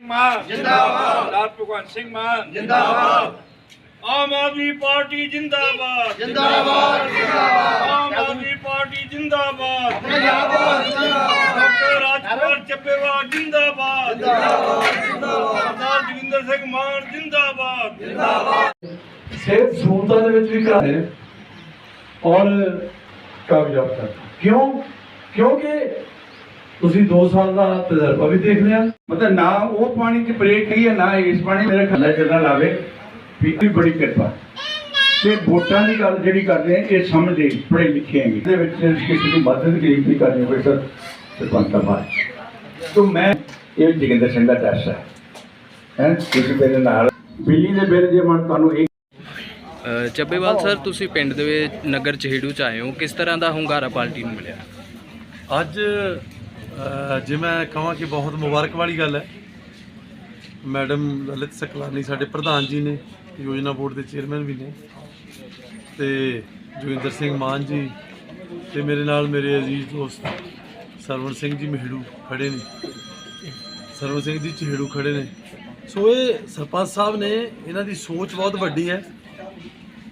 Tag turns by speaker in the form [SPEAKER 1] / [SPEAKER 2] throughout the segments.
[SPEAKER 1] ਮਾਨ ਜਿੰਦਾਬਾਦ ਸਰਦਾਰ ਭਗਵੰਤ ਸਿੰਘ ਮਾਨ ਜਿੰਦਾਬਾਦ ਆਮ ਆਦਮੀ ਪਾਰਟੀ ਜਿੰਦਾਬਾਦ ਜਿੰਦਾਬਾਦ ਜਿੰਦਾਬਾਦ ਆਮ ਆਦਮੀ ਪਾਰਟੀ ਜਿੰਦਾਬਾਦ ਜਿੰਦਾਬਾਦ ਜਿੰਦਾਬਾਦ ਡਾਕਟਰ ਰਾਜਕੁਮਾਰ ਚੱਬੇਵਾਲ ਜਿੰਦਾਬਾਦ ਜਿੰਦਾਬਾਦ ਜਿੰਦਾਬਾਦ ਸਰਦਾਰ ਜੋਗਿੰਦਰ ਸਿੰਘ ਮਾਨ ਜਿੰਦਾਬਾਦ
[SPEAKER 2] ਸਿਹਤ ਸਹੂਲਤਾਂ ਦੇ ਵਿੱਚ ਵੀ ਘਟਾ ਰਹੇ ਨੇ ਔਰ ਕਾਮਯਾਬ ਕਰ ਕਿਉਂ ਕਿਉਂਕਿ ਤੁਸੀਂ 2 ਸਾਲ ਦਾ ਤਜਰਬਾ ਵੀ ਦੇਖ ਲਿਆ।
[SPEAKER 3] ਮਤਲਬ ਨਾ ਉਹ ਪਾਣੀ ਚ ਬ੍ਰੇਕ ਹੀ ਹੈ ਨਾ ਇਸ ਪਾਣੀ ਮੇਰੇ ਖੱਲਾ ਚੱਲਣਾ ਲਾਵੇ ਵੀ ਬੜੀ ਕਿਰਪਾ। ਤੇ ਵੋਟਾਂ ਦੀ ਗੱਲ ਜਿਹੜੀ ਕਰਦੇ ਆ ਇਹ ਸਮਝਦੇ ਪੜ੍ਹੇ ਲਿਖੇ ਹੈਗੇ। ਇਹਦੇ ਵਿੱਚ ਕਿਸੇ ਦੀ ਮਦਦ ਗਰੀਬ ਦੀ ਕਰਨੀ ਹੋਵੇ ਸਰ ਸਰਪੰਚ ਦਾ ਬਾਤ ਤੋਂ ਮੈਂ ਇਹ ਜਗਿੰਦਰ ਸਿੰਘ ਦਾ ਟੈਸਟ ਹੈ। ਹੈ ਤੁਸੀਂ ਮੇਰੇ ਨਾਲ। ਬਿਜਲੀ ਦੇ ਬਿੱਲ ਜੇ ਮਨ ਤੁਹਾਨੂੰ ਇੱਕ
[SPEAKER 4] ਅ, ਚੱਬੇਵਾਲ ਸਰ ਤੁਸੀਂ ਪਿੰਡ ਦੇ ਵਿੱਚ ਨਗਰ ਚਹੇੜੂ ਚ ਆਏ ਹੋ। ਕਿਸ ਤਰ੍ਹਾਂ ਦਾ ਹੁੰਗਾਰਾ ਪਾਰਟੀ ਨੂੰ ਮਿਲਿਆ?
[SPEAKER 5] ਅੱਜ ਜੇ ਮੈਂ ਕਹਾਂ ਕਿ ਬਹੁਤ ਮੁਬਾਰਕ ਵਾਲੀ ਗੱਲ ਹੈ। ਮੈਡਮ ਲਲਿਤ ਸਕਲਾਨੀ ਸਾਡੇ ਪ੍ਰਧਾਨ ਜੀ ਨੇ, ਯੋਜਨਾ ਬੋਰਡ ਦੇ ਚੇਅਰਮੈਨ ਵੀ ਨੇ ਤੇ ਜੋਗਿੰਦਰ ਸਿੰਘ ਮਾਨ ਜੀ ਤੇ ਮੇਰੇ ਨਾਲ ਮੇਰੇ ਅਜ਼ੀਜ਼ ਦੋਸਤ ਸਰਵਣ ਸਿੰਘ ਜੀ ਮਹਿੜੂ ਖੜੇ ਨੇ। ਸਰਵਣ ਸਿੰਘ ਜੀ ਚਿਹੜੂ ਖੜੇ ਨੇ। ਸੋ ਇਹ ਸਰਪੰਚ ਸਾਹਿਬ ਨੇ ਇਹਨਾਂ ਦੀ ਸੋਚ ਬਹੁਤ ਵੱਡੀ ਹੈ।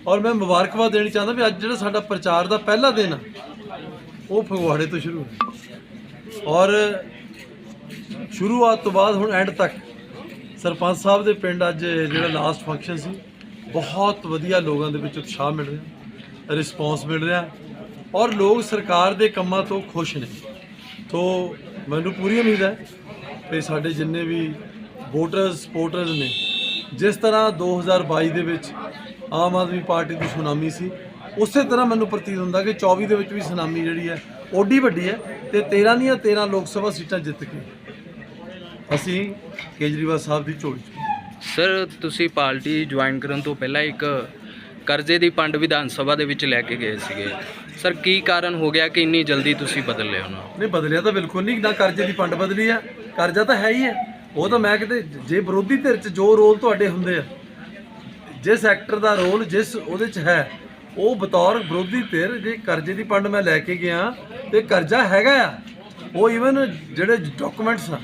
[SPEAKER 5] ਔਰ ਮੈਂ ਮੁਬਾਰਕਬਾਦ ਦੇਣੀ ਚਾਹੁੰਦਾ ਵੀ ਅੱਜ ਜਿਹੜਾ ਸਾਡਾ ਪ੍ਰਚਾਰ ਦਾ ਪਹਿਲਾ ਦਿਨ ਆ, ਉਹ ਫਗਵਾੜੇ ਤੋਂ ਸ਼ੁਰੂ ਹੋਇਆ। ਔਰ ਸ਼ੁਰੂਆਤ ਤੋਂ ਬਾਅਦ ਹੁਣ ਐਂਡ ਤੱਕ ਸਰਪੰਚ ਸਾਹਿਬ ਦੇ ਪਿੰਡ ਅੱਜ ਜਿਹੜਾ ਲਾਸਟ ਫੰਕਸ਼ਨ ਸੀ, ਬਹੁਤ ਵਧੀਆ ਲੋਕਾਂ ਦੇ ਵਿੱਚ ਉਤਸ਼ਾਹ ਮਿਲ ਰਿਹਾ ਰਿਸਪੌਂਸ ਮਿਲ ਰਿਹਾ ਔਰ ਲੋਕ ਸਰਕਾਰ ਦੇ ਕੰਮਾਂ ਤੋਂ ਖੁਸ਼ ਨੇ। ਤੋਂ ਮੈਨੂੰ ਪੂਰੀ ਉਮੀਦ ਹੈ ਕਿ ਸਾਡੇ ਜਿੰਨੇ ਵੀ ਵੋਟਰਸ ਸਪੋਰਟਰਸ ਨੇ, ਜਿਸ ਤਰ੍ਹਾਂ 2022 ਦੇ ਵਿੱਚ ਆਮ ਆਦਮੀ ਪਾਰਟੀ ਦੀ ਸੁਨਾਮੀ ਸੀ, ਉਸੇ ਤਰ੍ਹਾਂ ਮੈਨੂੰ ਪ੍ਰਤੀਤ ਹੁੰਦਾ ਕਿ 24 ਦੇ ਵਿੱਚ ਵੀ ਸੁਨਾਮੀ ਜਿਹੜੀ ਹੈ ਓਡੀ ਵੱਡੀ ਹੈ ਤੇ 13 ਦੀਆਂ 13 ਲੋਕ ਸਭਾ ਸੀਟਾਂ ਜਿੱਤ ਕੇ। ਅਸੀਂ ਕੇਜਰੀਵਾਲ ਸਾਹਿਬ ਦੀ ਝੋਲੀ 'ਚ।
[SPEAKER 4] ਸਰ ਤੁਸੀਂ ਪਾਰਟੀ ਜੁਆਇਨ ਕਰਨ ਤੋਂ ਪਹਿਲਾਂ ਇੱਕ ਕਰਜ਼ੇ ਦੀ ਪੰਡ ਵਿਧਾਨ ਸਭਾ ਦੇ ਵਿੱਚ ਲੈ ਕੇ ਗਏ ਸੀਗੇ। ਸਰ ਕੀ ਕਾਰਨ ਹੋ ਗਿਆ ਕਿ ਇੰਨੀ ਜਲਦੀ ਤੁਸੀਂ ਬਦਲ ਲਿਆ ਉਹਨਾਂ
[SPEAKER 5] ਨਹੀਂ ਬਦਲਿਆ ਤਾਂ ਬਿਲਕੁਲ ਨਹੀਂ। ਨਾ ਕਰਜ਼ੇ ਦੀ ਪੰਡ ਬਦਲੀ ਆ ਕਰਜ਼ਾ ਤਾਂ ਹੈ ਹੀ ਹੈ। ਉਹ ਤਾਂ ਮੈਂ ਕਿਤੇ ਜੇ ਵਿਰੋਧੀ ਧਿਰ 'ਚ ਜੋ ਰੋਲ ਤੁਹਾਡੇ ਹੁੰਦੇ ਆ ਜਿਸ ਐਕਟਰ ਦਾ ਰੋਲ ਜਿਸ ਉਹਦੇ 'ਚ ਹੈ ਉਹ ਬਤੌਰ ਵਿਰੋਧੀ ਧਿਰ ਜੇ ਕਰਜ਼ੇ ਦੀ ਪੰਡ ਮੈਂ ਲੈ ਕੇ ਗਿਆ ਤੇ ਕਰਜ਼ਾ ਹੈਗਾ ਆ। ਉਹ ਇਵਨ ਜਿਹੜੇ ਡਾਕੂਮੈਂਟਸ ਆ,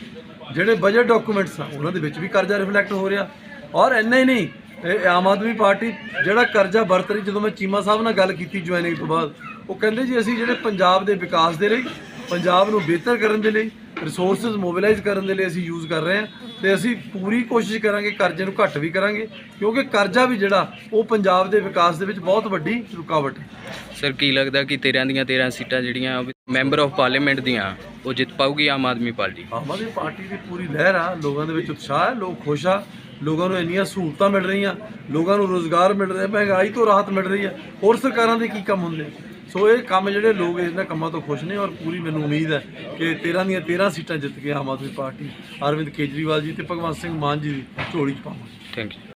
[SPEAKER 5] ਜਿਹੜੇ ਬਜਟ ਡਾਕੂਮੈਂਟਸ ਆ, ਉਹਨਾਂ ਦੇ ਵਿੱਚ ਵੀ ਕਰਜ਼ਾ ਰਿਫਲੈਕਟ ਹੋ ਰਿਹਾ। ਔਰ ਇੰਨਾ ਹੀ ਨਹੀਂ, ਇਹ ਆਮ ਆਦਮੀ ਪਾਰਟੀ ਜਿਹੜਾ ਕਰਜ਼ਾ ਵਰਤ ਰਹੀ, ਜਦੋਂ ਮੈਂ ਚੀਮਾ ਸਾਹਿਬ ਨਾਲ ਗੱਲ ਕੀਤੀ ਜੁਆਇਨਿੰਗ ਤੋਂ ਬਾਅਦ, ਉਹ ਕਹਿੰਦੇ ਜੀ ਅਸੀਂ ਜਿਹੜੇ ਪੰਜਾਬ ਦੇ ਵਿਕਾਸ ਦੇ ਲਈ, ਪੰਜਾਬ ਨੂੰ ਬਿਹਤਰ ਕਰਨ ਦੇ ਲਈ ਰਿਸੋਰਸਸ ਮੋਬਿਲਾਈਜ਼ ਕਰਨ ਦੇ ਲਈ ਅਸੀਂ ਯੂਜ਼ ਕਰ ਰਹੇ ਹਾਂ ਤੇ ਅਸੀਂ ਪੂਰੀ ਕੋਸ਼ਿਸ਼ ਕਰਾਂਗੇ ਕਰਜ਼ੇ ਨੂੰ ਘੱਟ ਵੀ ਕਰਾਂਗੇ ਕਿਉਂਕਿ ਕਰਜ਼ਾ ਵੀ ਜਿਹੜਾ ਉਹ ਪੰਜਾਬ ਦੇ ਵਿਕਾਸ ਦੇ ਵਿੱਚ ਬਹੁਤ ਵੱਡੀ ਰੁਕਾਵਟ ਹੈ।
[SPEAKER 4] ਸਰ ਕੀ ਲੱਗਦਾ ਕਿ 13 ਦੀਆਂ 13 ਸੀਟਾਂ ਜਿਹੜੀਆਂ ਮੈਂਬਰ ਆਫ ਪਾਰਲੀਮੈਂਟ ਦੀਆਂ ਉਹ ਜਿੱਤ ਪਾਊਗੀ ਆਮ ਆਦਮੀ ਪਾਰਟੀ?
[SPEAKER 5] ਆਮ ਆਦਮੀ ਪਾਰਟੀ ਦੀ ਪੂਰੀ ਲਹਿਰ ਆ ਲੋਕਾਂ ਦੇ ਵਿੱਚ ਉਤਸ਼ਾਹ ਹੈ ਲੋਕ ਖੁਸ਼ ਆ ਲੋਕਾਂ ਨੂੰ ਇੰਨੀਆਂ ਸਹੂਲਤਾਂ ਮਿਲ ਰਹੀਆਂ ਲੋਕਾਂ ਨੂੰ ਰੋਜ਼ਗਾਰ ਮਿਲ ਰਿਹਾ ਮਹਿੰਗਾਈ ਤੋਂ ਰਾਹਤ ਮਿਲ ਰਹੀ ਹੈ। ਹੋਰ ਸਰਕਾਰਾਂ ਦੇ ਕੀ ਕੰਮ ਹੁੰਦੇ? ਸੋ ਇਹ ਕੰਮ ਜਿਹੜੇ ਲੋਕ ਇਹਨਾਂ ਕੰਮਾਂ ਤੋਂ ਖੁਸ਼ ਨੇ ਔਰ ਪੂਰੀ ਮੈਨੂੰ ਉਮੀਦ ਹੈ ਕਿ 13 ਦੀਆਂ 13 ਸੀਟਾਂ ਜਿੱਤ ਕੇ ਆਮ ਆਦਮੀ ਪਾਰਟੀ ਅਰਵਿੰਦ ਕੇਜਰੀਵਾਲ ਜੀ ਤੇ ਭਗਵੰਤ ਸਿੰਘ ਮਾਨ ਜੀ ਦੀ ਝੋਲੀ ਚ ਪਾਵਾਂਗੇ।
[SPEAKER 4] Thank you